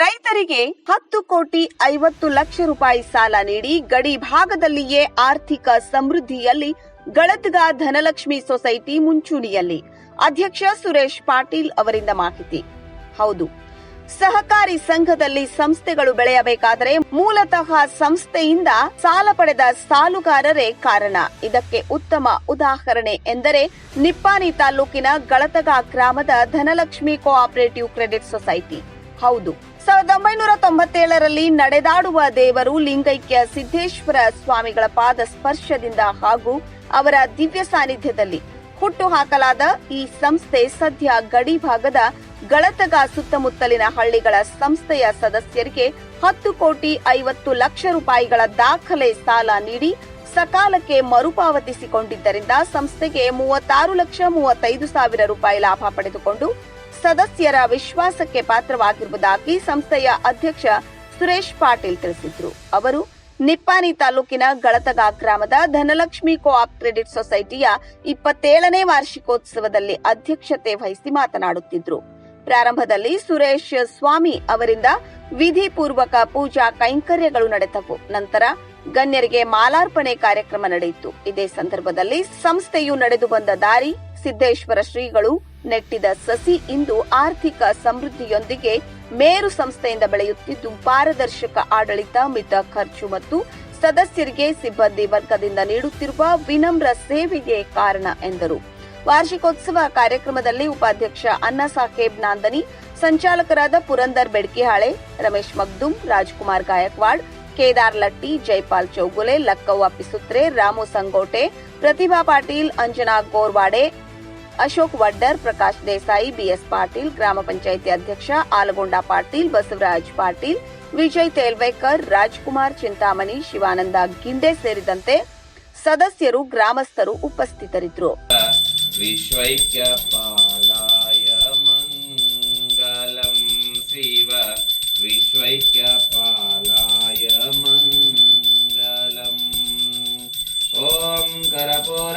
ಗಣ್ಯರಿಗೆ ಹತ್ತು ಕೋಟಿ ಐವತ್ತು ಲಕ್ಷ ರೂಪಾಯಿ ಸಾಲ ನೀಡಿ ಗಡಿ ಭಾಗದಲ್ಲಿಯೇ ಆರ್ಥಿಕ ಸಮೃದ್ಧಿಯಲ್ಲಿ ಗಳತ್ಗ ಧನಲಕ್ಷ್ಮಿ ಸೊಸೈಟಿ ಮುಂಚೂಣಿಯಲ್ಲಿ. ಅಧ್ಯಕ್ಷ ಸುರೇಶ್ ಪಾಟೀಲ್ ಅವರಿಂದ ಮಾಹಿತಿ. ಹೌದು, ಸಹಕಾರಿ ಸಂಘದಲ್ಲಿ ಸಂಸ್ಥೆಗಳು ಬೆಳೆಯಬೇಕಾದರೆ ಮೂಲತಃ ಸಂಸ್ಥೆಯಿಂದ ಸಾಲ ಪಡೆದ ಸಾಲುಗಾರರೇ ಕಾರಣ. ಇದಕ್ಕೆ ಉತ್ತಮ ಉದಾಹರಣೆ ಎಂದರೆ ನಿಪ್ಪಾನಿ ತಾಲೂಕಿನ ಗಳತಗ ಗ್ರಾಮದ ಧನಲಕ್ಷ್ಮಿ ಕೋಆಪರೇಟಿವ್ ಕ್ರೆಡಿಟ್ ಸೊಸೈಟಿ. ಹೌದು ಸಾವಿರದ ಒಂಬೈನೂರ ತೊಂಬತ್ತೇಳರಲ್ಲಿ ನಡೆದಾಡುವ ದೇವರು ಲಿಂಗೈಕ್ಯ ಸಿದ್ದೇಶ್ವರ ಸ್ವಾಮಿಗಳ ಪಾದ ಸ್ಪರ್ಶದಿಂದ ಹಾಗೂ ಅವರ ದಿವ್ಯ ಸಾನ್ನಿಧ್ಯದಲ್ಲಿ ಹುಟ್ಟು ಹಾಕಲಾದ ಈ ಸಂಸ್ಥೆ ಸದ್ಯ ಗಡಿ ಭಾಗದ ಗಳತಗ ಸುತ್ತಮುತ್ತಲಿನ ಹಳ್ಳಿಗಳ ಸಂಸ್ಥೆಯ ಸದಸ್ಯರಿಗೆ ಹತ್ತು ಕೋಟಿ ಐವತ್ತು ಲಕ್ಷ ರೂಪಾಯಿಗಳ ದಾಖಲೆ ಸಾಲ ನೀಡಿ ಸಕಾಲಕ್ಕೆ ಮರುಪಾವತಿಸಿಕೊಂಡಿದ್ದರಿಂದ ಸಂಸ್ಥೆಗೆ ಮೂವತ್ತಾರು ಲಕ್ಷ ಮೂವತ್ತೈದು ಸಾವಿರ ರೂಪಾಯಿ ಲಾಭ ಪಡೆದುಕೊಂಡು ಸದಸ್ಯರ ವಿಶ್ವಾಸಕ್ಕೆ ಪಾತ್ರವಾಗಿರುವುದಾಗಿ ಸಂಸ್ಥೆಯ ಅಧ್ಯಕ್ಷ ಸುರೇಶ್ ಪಾಟೀಲ್ ತಿಳಿಸಿದ್ರು. ಅವರು ನಿಪ್ಪಾನಿ ತಾಲೂಕಿನ ಗಳತಗ ಗ್ರಾಮದ ಧನಲಕ್ಷ್ಮಿ ಕೋಆಪ್ ಕ್ರೆಡಿಟ್ ಸೊಸೈಟಿಯ ಇಪ್ಪತ್ತೇಳನೇ ವಾರ್ಷಿಕೋತ್ಸವದಲ್ಲಿ ಅಧ್ಯಕ್ಷತೆ ವಹಿಸಿ ಮಾತನಾಡುತ್ತಿದ್ರು. ಪ್ರಾರಂಭದಲ್ಲಿ ಸುರೇಶ್ ಸ್ವಾಮಿ ಅವರಿಂದ ವಿಧಿಪೂರ್ವಕ ಪೂಜಾ ಕೈಂಕರ್ಯಗಳು ನಡೆದವು. ನಂತರ ಗಣ್ಯರಿಗೆ ಮಾಲಾರ್ಪಣೆ ಕಾರ್ಯಕ್ರಮ ನಡೆಯಿತು. ಇದೇ ಸಂದರ್ಭದಲ್ಲಿ ಸಂಸ್ಥೆಯು ನಡೆದು ಬಂದ ದಾರಿ ಸಿದ್ದೇಶ್ವರ ಶ್ರೀಗಳು ನೆಟ್ಟಿದ ಸಸಿ ಇಂದು ಆರ್ಥಿಕ ಸಮೃದ್ಧಿಯೊಂದಿಗೆ ಮೇರು ಸಂಸ್ಥೆಯಿಂದ ಬೆಳೆಯುತ್ತಿದ್ದು, ಪಾರದರ್ಶಕ ಆಡಳಿತ, ಮಿತ ಖರ್ಚು ಮತ್ತು ಸದಸ್ಯರಿಗೆ ಸಿಬ್ಬಂದಿ ವರ್ಗದಿಂದ ನೀಡುತ್ತಿರುವ ವಿನಮ್ರ ಸೇವೆಗೆ ಕಾರಣ ಎಂದರು. ವಾರ್ಷಿಕೋತ್ಸವ ಕಾರ್ಯಕ್ರಮದಲ್ಲಿ ಉಪಾಧ್ಯಕ್ಷ ಅಣ್ಣಾ ಸಾಹೇಬ್ ನಾಂದನಿ, ಸಂಚಾಲಕರಾದ ಪುರಂದರ್ ಬೆಡ್ಕಿಹಾಳೆ, ರಮೇಶ್ ಮಗ್ದುಮ್ ರಾಜ್ಕುಮಾರ್ ಗಾಯಕ್ವಾಡ್, ಕೇದಾರ್ ಲಟ್ಟಿ, ಜೈಪಾಲ್ ಚೌಗುಲೆ, ಲಕ್ಕವ್ವ ಪಿಸುತ್ರೆ, ರಾಮು ಸಂಗೋಟೆ, ಪ್ರತಿಭಾ ಪಾಟೀಲ್, ಅಂಜನಾ ಗೋರ್ವಾಡೆ ಅಶೋಕ್ ವಡ್ಡರ್, ಪ್ರಕಾಶ್ ದೇಸಾಯಿ, ಬಿಎಸ್ ಪಾಟೀಲ್, ಗ್ರಾಮ ಪಂಚಾಯಿತಿ ಅಧ್ಯಕ್ಷ ಆಲಗೊಂಡ ಪಾಟೀಲ್, ಬಸವರಾಜ್ ಪಾಟೀಲ್, ವಿಜಯ್ ತೇಲ್ವೇಕರ್, ರಾಜ್ಕುಮಾರ್ ಚಿಂತಾಮಣಿ, ಶಿವಾನಂದ ಗಿಂಡೆ ಸೇರಿದಂತೆ ಸದಸ್ಯರು, ಗ್ರಾಮಸ್ಥರು ಉಪಸ್ಥಿತರಿದ್ದರು. ಓಂ கரபோர